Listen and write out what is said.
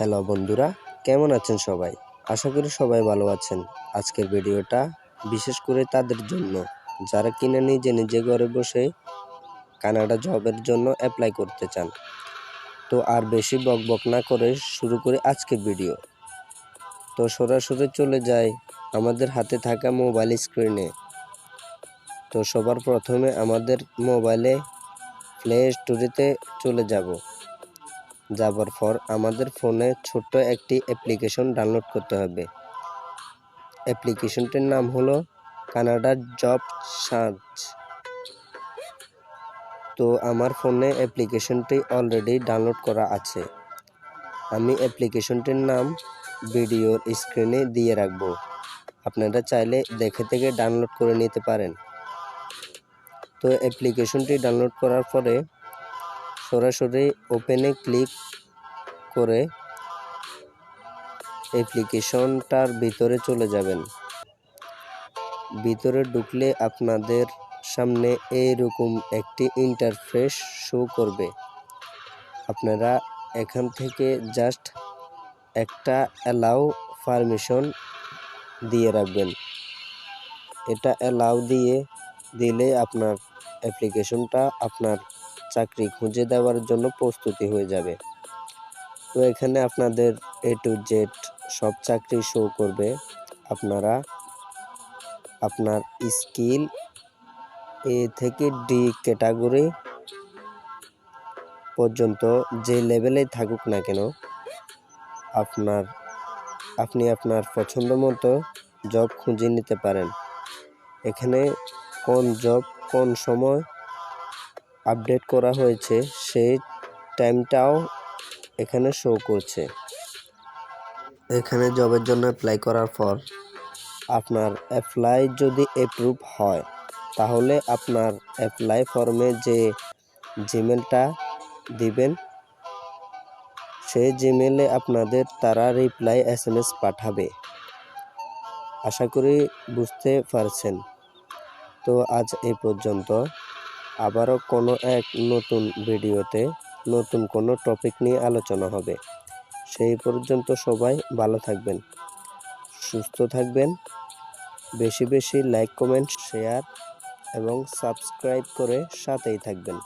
Hello বন্ধুরা, কেমন আছেন সবাই? আশা করি সবাই ভালো আছেন। আজকের ভিডিওটা বিশেষ করে তাদের জন্য। যারা কিনে নিজে নিজে ঘরে বসে কানাডা জবের জন্য অ্যাপ্লাই করতে চান। তো আর বেশি বক বক না করে শুরু করে আজকের ভিডিও। তো সরাসরি চলে যায় আমাদের হাতে থাকা মোবাইল স্ক্রিনে তো সবার প্রথমে আমাদের মোবাইলে প্লে স্টোরিতে চলে যাব। যাবার পর আমাদের ফোনে ছোট্ট একটি অ্যাপ্লিকেশন ডাউনলোড করতে হবে। অ্যাপ্লিকেশনটির নাম হলো কানাডা জব সার্চ। তো আমার ফোনে অ্যাপ্লিকেশনটি অলরেডি ডাউনলোড করা আছে। আমি অ্যাপ্লিকেশনটির নাম ভিডিওর স্ক্রিনে দিয়ে রাখব। আপনারা চাইলে দেখে থেকে ডাউনলোড করে নিতে পারেন। তো অ্যাপ্লিকেশনটি ডাউনলোড করার পরে সরাসরি ওপেনে ক্লিক করে অ্যাপ্লিকেশনটার ভিতরে চলে যাবেন। ভিতরে ঢুকলে আপনাদের সামনে এইরকম একটি ইন্টারফেস শো করবে। আপনারা এখান থেকে জাস্ট একটা অ্যালাউ পারমিশন দিয়ে রাখবেন। এটা অ্যালাউ দিয়ে দিলে আপনার অ্যাপ্লিকেশনটা আপনার চাকরি খুঁজে দেওয়ার জন্য প্রস্তুতি হয়ে যাবে। তো এখানে আপনাদের এ টু জেড সব চাকরি শো করবে। আপনারা আপনার স্কিল এ থেকে ডি ক্যাটাগরি পর্যন্ত যে লেভেলে থাকুক না কেন, আপনার, আপনি আপনার পছন্দ মতো জব খুঁজে নিতে পারেন। এখানে কোন জব কোন সময় আপডেট করা হয়েছে, সেই টাইমটাও এখানে শো করছে। এখানে জবের জন্য অ্যাপ্লাই করার পর আপনার অ্যাপ্লাই যদি অ্যাপ্রুভ হয়, তাহলে আপনার অ্যাপ্লাই ফর্মে যে জিমেলটা দিবেন, সেই জিমেলে আপনাদের তারা রিপ্লাই এস এম এস পাঠাবে। আশা করি বুঝতে পারছেন। তো আজ এই পর্যন্ত। আবারও কোনো এক নতুন ভিডিওতে নতুন কোনো টপিক নিয়ে আলোচনা হবে। সেই পর্যন্ত সবাই ভালো থাকবেন, সুস্থ থাকবেন, বেশি বেশি লাইক, কমেন্ট, শেয়ার এবং সাবস্ক্রাইব করে সাথেই থাকবেন।